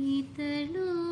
你的路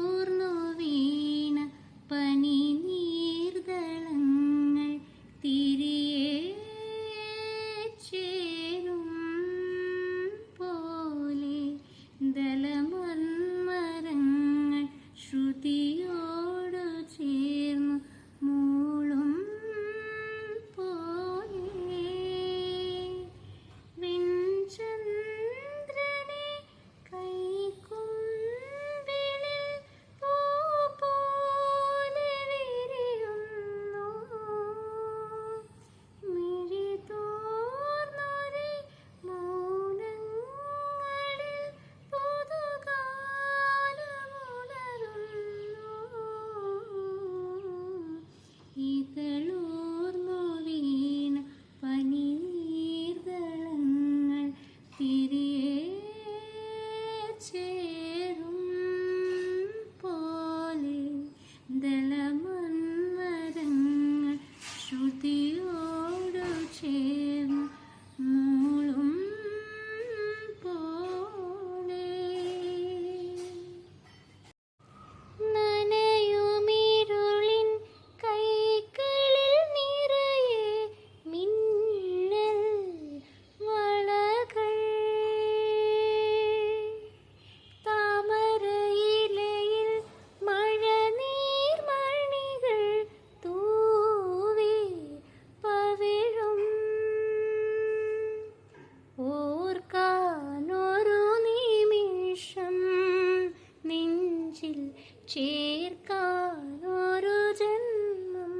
ചേർക്കാനൊരു ജന്മം.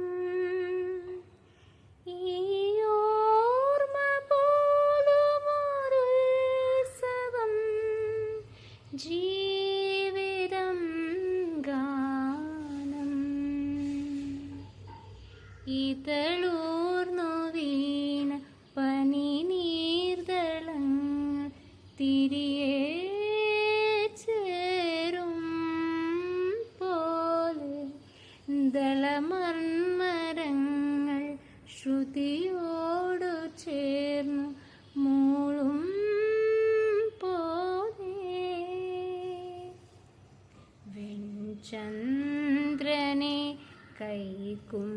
ഈ ഓർമ്മ പോലുമൊരു ഉത്സവം. ജീവിതം ഗാനം. ഇതളു താളമർമരങ്ങൾ ശ്രുതിയോടു ചേർന്നു മൂളും പോലെ വെൺചന്ദ്രനെ കൈക്കും